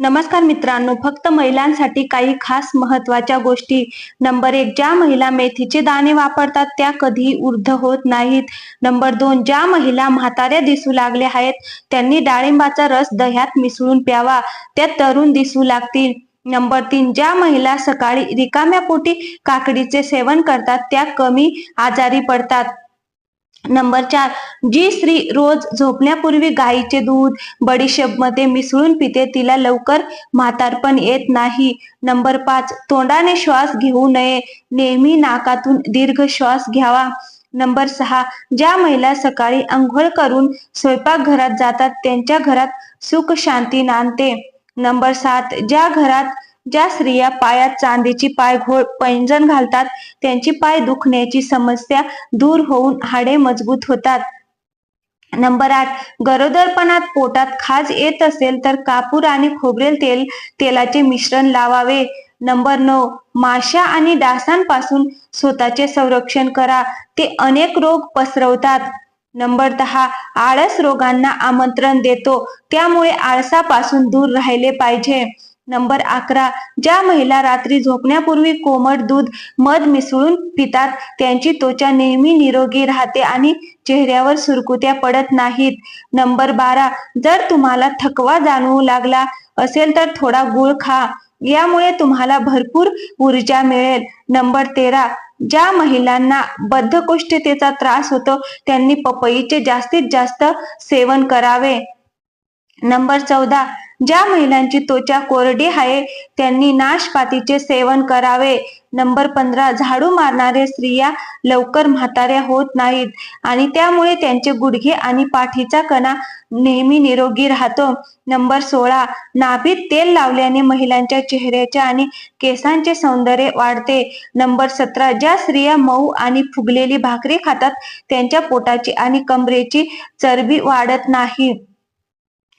नमस्कार मित्रांनो फक्त महिलांसाठी काही खास महत्त्वाच्या गोष्टी. नंबर एक ज्या महिला मेथीचे दाणे वापरतात त्या कधीही ऊर्ध्व होत नाहीत. नंबर दोन ज्या महिला म्हाताऱ्या दिसू लागल्या आहेत त्यांनी डाळिंबाचा रस दह्यात मिसळून प्यावा. त्या तरुण दिसू लागतील. नंबर तीन ज्या महिला सकाळी रिकाम्या पोटी काकडीचे सेवन करतात त्या कमी आजारी पडतात. नंबर चार जी स्त्री रोज झोपण्यापूर्वी गाईचे दूध बडीशेपमध्ये मिसळून पिते तिला लवकर म्हातारपण येत नाही. नंबर पाच तोंडाने श्वास घेऊ नये. नेहमी नाकातून दीर्घ श्वास घ्यावा. नंबर सहा ज्या महिला सकाळी आंघोळ करून स्वयंपाकघरात जातात त्यांच्या घरात सुख शांती नांदते. नंबर सात ज्या घरात ज्या स्त्रिया पायात चांदीची पायघोळ पैंजण घालतात त्यांची पाय दुखण्याची समस्या दूर होऊन हाडे मजबूत होतात. नंबर आठ गरोदरपणात पोटात खाज येत असेल तर कापूर आणि खोबरेल तेल तेलाचे मिश्रण लावावे. नंबर नऊ माशा आणि डासांपासून स्वतःचे संरक्षण करा. ते अनेक रोग पसरवतात. नंबर दहा आळस रोगांना आमंत्रण देतो. त्यामुळे आळसापासून दूर राहिले पाहिजे. नंबर अकरा. ज्या महिला रात्री झोपण्यापूर्वी कोमट दूध मध मिसळून पितात त्यांची त्वचा नेहमी निरोगी राहते आणि चेहऱ्यावर सुरकुत्या पडत नाहीत. नंबर बारा. जर तुम्हाला थकवा जाणवू लागला असेल तर थोडा गुळ खा. यामुळे तुम्हाला भरपूर ऊर्जा मिळेल. नंबर तेरा. ज्या महिलांना बद्धकोष्ठतेचा त्रास होतो त्यांनी पपईचे जास्तीत जास्त सेवन करावे. नंबर चौदा. ज्या महिलांची त्वचा कोरडी आहे त्यांनी नाशपातीचे सेवन करावे. नंबर पंधरा झाडू मारणारे स्त्रिया लवकर म्हाताऱ्या होत नाहीत आणि त्यामुळे त्यांचे गुडघे आणि पाठीचा कणा नेहमी निरोगी राहतो. नंबर सोळा नाभीत तेल लावल्याने महिलांच्या चेहऱ्याच्या आणि केसांचे सौंदर्य वाढते. नंबर सतरा ज्या स्त्रिया मऊ आणि फुगलेली भाकरी खातात त्यांच्या पोटाची आणि कमरेची चरबी वाढत नाही.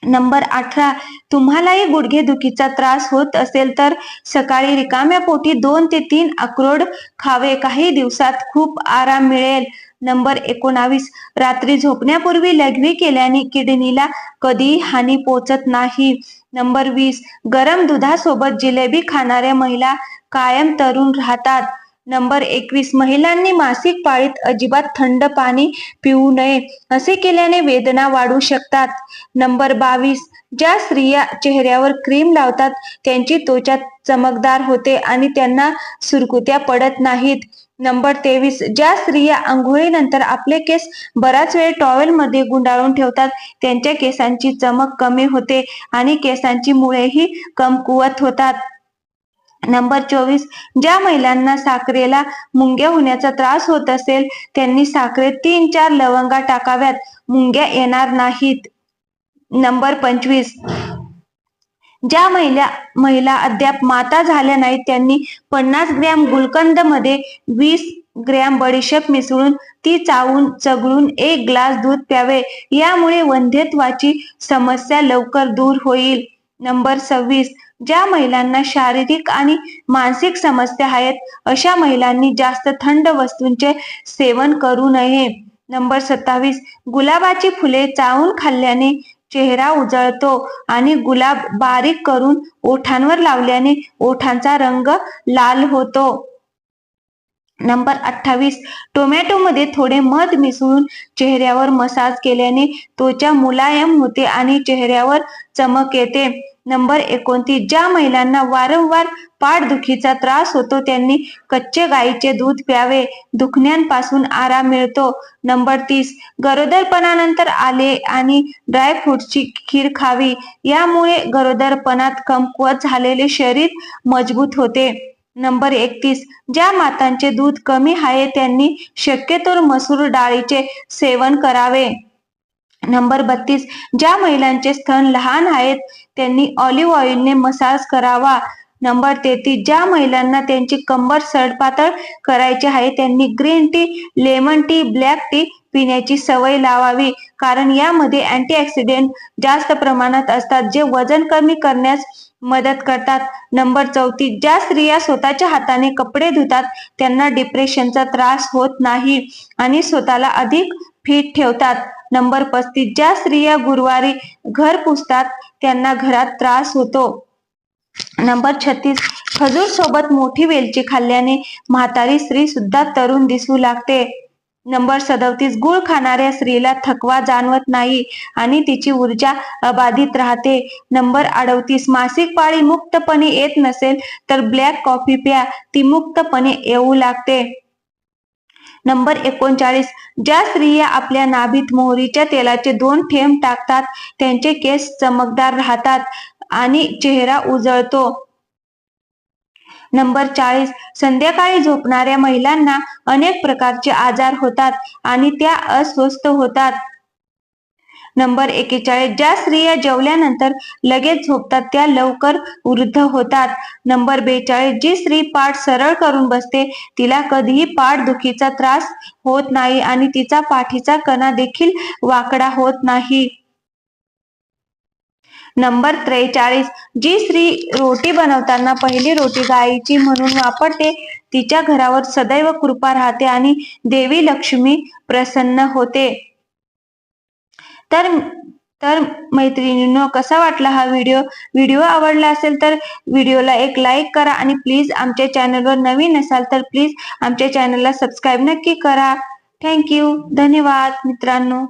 नंबर अठरा तुम्हालाही गुडघेदुखीचा त्रास होत असेल तर सकाळी रिकाम्या पोटी दोन ते तीन अक्रोड खावे. काही दिवसात खूप आराम मिळेल. नंबर एकोणावीस रात्री झोपण्यापूर्वी लघवी केल्याने किडनीला कधीही हानी पोचत नाही. नंबर वीस गरम दुधासोबत जिलेबी खाणाऱ्या महिला कायम तरुण राहतात. नंबर एकवीस महिलांनी मासिक पाळीत अजिबात थंड पाणी पिऊ नये असे केल्याने वेदना वाढू शकतात. नंबर बावीस ज्या स्त्रिया चेहऱ्यावर क्रीम लावतात त्यांची त्वचा चमकदार होते आणि त्यांना सुरकुत्या पडत नाहीत. नंबर तेवीस ज्या स्त्रिया आंघोळीनंतर आपले केस बराच वेळ टॉवेल मध्ये गुंडाळून ठेवतात त्यांच्या केसांची चमक कमी होते आणि केसांची मुळेही कमकुवत होतात. नंबर चोवीस. ज्या महिलांना साखरेला मुंग्या होण्याचा त्रास होत असेल त्यांनी साखरेत तीन चार लवंगा टाकाव्यात. मुंग्या येणार नाहीत. नंबर पंचवीस. ज्या महिला महिला अद्याप माता झाल्या नाहीत त्यांनी पन्नास ग्रॅम गुलकंदमध्ये वीस ग्रॅम बडीशेप मिसळून ती चावून चगळून एक ग्लास दूध प्यावे. यामुळे वंध्यत्वाची समस्या लवकर दूर होईल. नंबर सव्वीस. ज्या महिलांना शारीरिक आणि मानसिक समस्या आहेत अशा महिलांनी जास्त थंड वस्तूंचे सेवन करू नये. नंबर सत्तावीस गुलाबाची फुले चावून खाल्ल्याने चेहरा उजळतो आणि गुलाब बारीक करून ओठांवर लावल्याने ओठांचा रंग लाल होतो. नंबर अठ्ठावीस टोमॅटोमध्ये थोडे मध मिसळून चेहऱ्यावर मसाज केल्याने त्वचा मुलायम होते आणि चेहऱ्यावर चमक येते. नंबर एकोणतीस. ज्या महिलांना वारंवार पाठदुखीचा त्रास होतो त्यांनी कच्चे गाईचे दूध प्यावे. दुखण्यांपासून आराम मिळतो. नंबर तीस. गरोदरपणानंतर आले आणि ड्रायफ्रूटची खीर खावी. यामुळे गरोदरपणात कमकुवत झालेले शरीर मजबूत होते. नंबर एकतीस. ज्या मातांचे दूध कमी आहे त्यांनी शक्यतोर मसूर डाळीचे सेवन करावे. नंबर बत्तीस. ज्या महिलांचे स्तन लहान आहेत त्यांनी ऑलिव्ह ऑइलने मसाज करावा. नंबर तेहतीस. ज्या महिलांना त्यांची कंबर सडपातळ करायची आहे त्यांनी green tea lemon tea black tea पिण्याची सवय लावावी. कारण यामध्ये अँटीऑक्सिडेंट जास्त प्रमाणात असतात जे वजन कमी करण्यास मदत करतात. नंबर चौतीस. ज्या स्त्रिया स्वतःच्या हाताने कपडे धुतात त्यांना डिप्रेशनचा त्रास होत नाही आणि स्वतःला अधिक फिट ठेवतात. नंबर पस्तीस. ज्या स्त्रिया गुरुवारी घर पुसतात त्यांना घरात त्रास होतो. नंबर छत्तीस. खजूर सोबत मोठी वेलची खाल्ल्याने म्हातारी स्त्री सुद्धा तरुण दिसू लागते. नंबर सदतीस. गुळ खाणाऱ्या स्त्रीला थकवा जाणवत नाही आणि तिची ऊर्जा अबाधित राहते. नंबर अडवतीस मासिक पाळी मुक्तपणे येत नसेल तर ब्लॅक कॉफी प्या ती मुक्तपणे येऊ लागते. नंबर एकोणचाळीस. ज्या स्त्रिया आपल्या नाभीत मोहरीच्या तेलाचे दोन थेंब टाकतात त्यांचे केस चमकदार राहतात आणि चेहरा उजळतो. नंबर चाळीस. संध्याकाळी झोपणाऱ्या महिलांना अनेक प्रकारचे आजार होतात आणि त्या अस्वस्थ होतात. नंबर एकेचाळीस. ज्या स्त्रिया जेवल्यानंतर लगेच झोपतात त्या लवकर वृद्ध होतात. नंबर बेचाळीस. जी स्त्री पाठ सरळ करून बसते तिला कधीही पाठ दुखीचा त्रास होत नाही आणि तिचा पाठीचा कणा देखील वाकडा होत नाही. नंबर त्रेचाळीस. जी स्त्री रोटी बनवताना पहिली रोटी गायीची म्हणून वापरते तिच्या घरावर सदैव कृपा राहते आणि देवी लक्ष्मी प्रसन्न होते. तर तर मैत्रिणींनो कसा वाटला हा व्हिडिओ? व्हिडिओ आवडला असेल तर व्हिडिओला एक लाईक करा आणि प्लीज आमच्या चॅनलवर नवीन असाल तर प्लीज आमच्या चॅनलला सबस्क्राईब नक्की करा. थँक्यू धन्यवाद मित्रांनो.